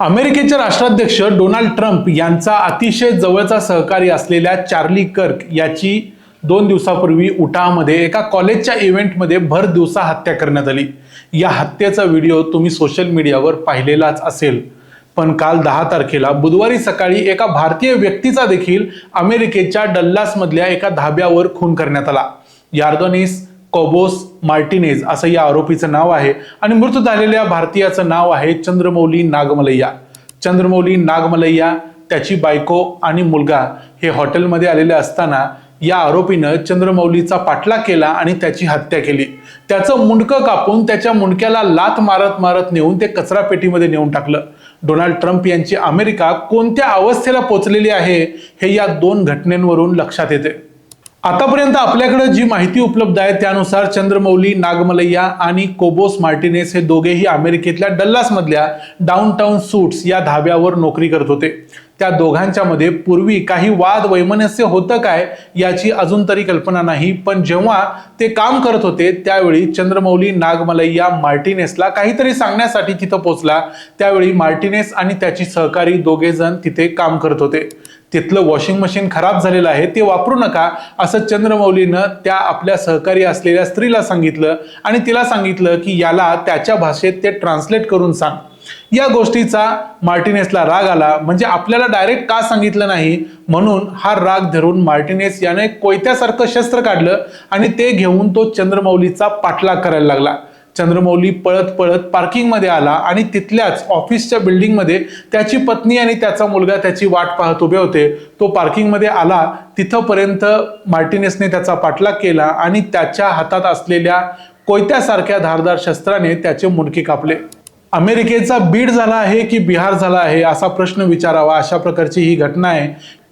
अमेरिकेचे राष्ट्राध्यक्ष Donald Trump यांचा अतिशय जवळचा सहकारी असलेल्या चार्ली कर्क याची दोन दिवसापूर्वी उटामध्ये एका कॉलेजच्या इव्हेंटमध्ये भर दिवसा हत्या करण्यात आली. या हत्येचा व्हिडिओ तुम्ही सोशल मीडियावर पाहिलेलाच असेल. पण काल दहा तारखेला बुधवारी सकाळी एका भारतीय व्यक्तीचा देखील अमेरिकेच्या डल्लासमधल्या एका धाब्यावर खून करण्यात आला. यार्दोनिस कोबोस मार्टिनेज असं या आरोपीचं नाव आहे. आणि मृत झालेल्या भारतीयाचं नाव आहे चंद्रमौली नागमलैया. चंद्रमौली नागमलैया त्याची बायको आणि मुलगा हे हॉटेलमध्ये आलेले असताना या आरोपीनं चंद्रमौलीचा पाठलाग केला आणि त्याची हत्या केली. त्याचं मुंडकं कापून त्याच्या मुंडक्याला लात मारत मारत नेऊन ते कचरा पेटीमध्ये नेऊन टाकलं. डोनाल्ड ट्रम्प यांची अमेरिका कोणत्या अवस्थेला पोचलेली आहे हे या दोन घटनेंवरून लक्षात येते. आतापर्यंत आपल्याकडे जी माहिती उपलब्ध आहे त्यानुसार चंद्रमौली नागमलैया आणि कोबोस मार्टिनेस हे दोघेही अमेरिकेतल्या डल्लासमधल्या डाऊनटाऊन सूट्स या धाब्यावर नोकरी करत होते. त्या दोघांच्या मध्ये पूर्वी काही वाद वैमनस्य होतं काय याची अजून तरी कल्पना नाही. पण जेव्हा ते काम करत होते त्यावेळी चंद्रमौली नागमलैया मार्टिनेसला काहीतरी सांगण्यासाठी तिथं पोचला त्यावेळी मार्टिनेस आणि त्याची सहकारी दोघे जण तिथे काम करत होते. तिथलं वॉशिंग मशीन खराब झालेलं आहे ते वापरू नका असं चंद्रमौलीनं त्या आपल्या सहकारी असलेल्या स्त्रीला सांगितलं आणि तिला सांगितलं की याला त्याच्या भाषेत ते ट्रान्सलेट करून सांग. या गोष्टीचा मार्टिनेसला राग आला. म्हणजे आपल्याला डायरेक्ट का सांगितलं नाही? म्हणून हा राग धरून मार्टिनेस याने कोयत्यासारखं शस्त्र काढलं आणि ते घेऊन तो चंद्रमौलीचा पाठलाग करायला लागला. चंद्रमौली पळत पळत पार्किंगमध्ये आला आणि तिथल्याच ऑफिसच्या बिल्डिंगमध्ये त्याची पत्नी आणि त्याचा मुलगा त्याची वाट पाहत उभे होते. तो पार्किंगमध्ये आला. तिथंपर्यंत मार्टिनेसने त्याचा पाठलाग केला आणि त्याच्या हातात असलेल्या कोयत्यासारख्या धारदार शस्त्राने त्याचे मुंडके कापले. अमेरिकेचा बीड झाला आहे की बिहार झाला आहे असा प्रश्न विचारावा अशा प्रकारची ही घटना आहे.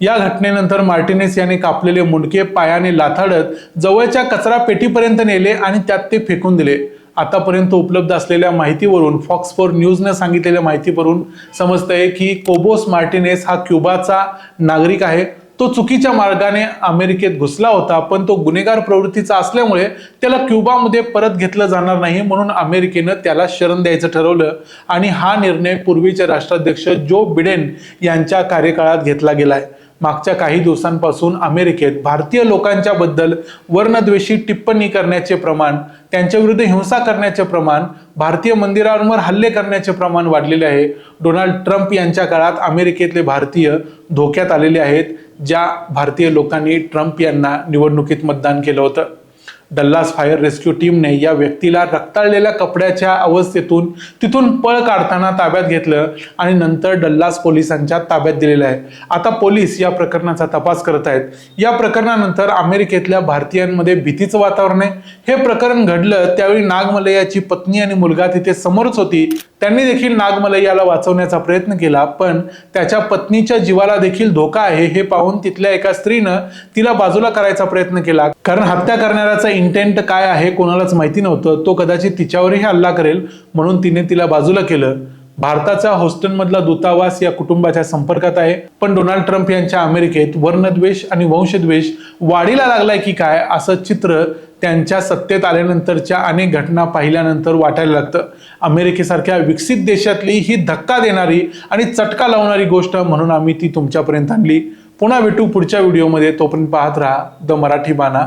या घटनेनंतर मार्टिनेस याने कापलेले मुंडके पायाने लाथाडत जवळच्या कचरा पेटीपर्यंत नेले आणि त्यात ते फेकून दिले. आतापर्यंत उपलब्ध असलेल्या माहितीवरून फॉक्स फोर न्यूजने सांगितलेल्या माहितीवरून समजतंय की कोबोस मार्टिनेस हा क्युबाचा नागरिक आहे. तो चुकीच्या मार्गाने अमेरिकेत घुसला होता पण तो गुन्हेगार प्रवृत्तीचा असल्यामुळे त्याला क्युबामध्ये परत घेतलं जाणार नाही म्हणून अमेरिकेनं त्याला शरण द्यायचं ठरवलं. आणि हा निर्णय पूर्वीचे राष्ट्राध्यक्ष जो बिडेन यांच्या कार्यकाळात घेतला गेलाय. मागच्या काही दिवसांपासून अमेरिकेत भारतीय लोकांच्या बद्दल वर्णद्वेषी टिप्पणी करण्याचे प्रमाण त्यांच्या विरुद्ध हिंसा करण्याचे प्रमाण भारतीय मंदिरांवर हल्ले करण्याचे प्रमाण वाढलेले आहे. डोनाल्ड ट्रम्प यांच्या काळात अमेरिकेतले भारतीय धोक्यात आलेले आहेत ज्या भारतीय लोकांनी ट्रम्प यांना निवडणुकीत मतदान केलं होतं. डल्लास फायर रेस्क्यू टीमने या व्यक्तीला रक्ताळलेल्या कपड्याच्या अवस्थेतून तिथून पळ काढताना ताब्यात घेतलं आणि नंतर डल्लास पोलिसांच्या ताब्यात दिलेलं आहे. आता पोलीस या प्रकरणाचा तपास करत आहेत. या प्रकरणानंतर अमेरिकेतल्या भारतीयांमध्ये भीतीचं वातावरण आहे. हे प्रकरण घडलं त्यावेळी नागमलयाची पत्नी आणि मुलगा तिथे समोरच होती. त्यांनी देखील नागमलैयाला वाचवण्याचा प्रयत्न केला पण त्याच्या पत्नीच्या जीवाला देखील धोका आहे हे पाहून तिथल्या एका स्त्रीनं तिला बाजूला करायचा प्रयत्न केला. कारण हत्या करणाऱ्याचा इंटेंट काय आहे कोणालाच माहिती नव्हतं. तो कदाचित तिच्यावरही हल्ला करेल म्हणून तिने तिला बाजूला केलं. भारताचा होस्टनमधला दूतावास या कुटुंबाच्या संपर्कात आहे. पण डोनाल्ड ट्रम्प यांच्या अमेरिकेत वर्णद्वेष आणि वंशद्वेष वाढीला लागलाय की काय असं चित्र त्यांच्या सत्तेत आल्यानंतरच्या अनेक घटना पाहिल्यानंतर वाटायला लागतं. अमेरिकेसारख्या विकसित देशातली ही धक्का देणारी आणि चटका लावणारी गोष्ट म्हणून आम्ही ती तुमच्यापर्यंत आणली. पुन्हा भेटू पुढच्या व्हिडिओमध्ये. तोपर्यंत पाहत राहा द मराठी बाणा.